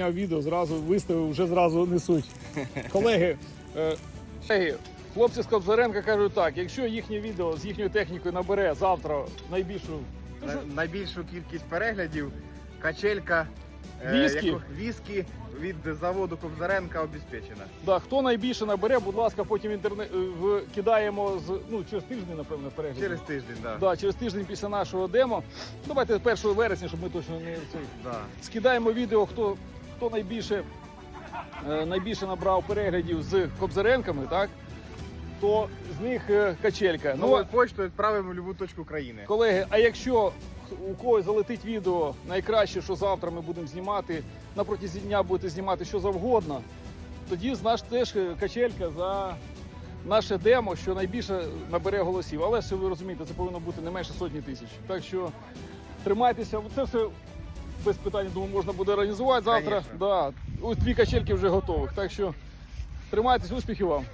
зняв відео, зразу виставив, вже зразу несуть. Колеги, е, колеги, хлопці з Кобзаренка кажуть так, якщо їхнє відео з їхньою технікою набере завтра найбільшу На- найбільшу кількість переглядів качелька е, Віскі? яку- віскі від заводу Кобзаренка обезпечена. Да, хто найбільше набере, будь ласка, потім інтернет в кидаємо з ну через тиждень, напевно, перегляд. Через тиждень, да. Да, через тиждень після нашого демо. Давайте 1 вересня, щоб ми точно не цей. Да. Скидаємо відео, хто, хто найбільше, е, найбільше набрав переглядів з Кобзаренками, так? То з них е, качелька. Ну, Новою почтою відправимо в будь-яку точку країни. колеги, а якщо у когось залетить відео, найкраще, що завтра ми будемо знімати, на протязі дня будете знімати що завгодно, тоді з нас теж е, качелька за наше демо, що найбільше набере голосів. Але що ви розумієте, це повинно бути не менше сотні тисяч. Так що тримайтеся, це все без питань, думаю, можна буде організувати завтра. Конечно. Да. Ось дві качельки вже готових. Так що тримайтесь, успіхів вам.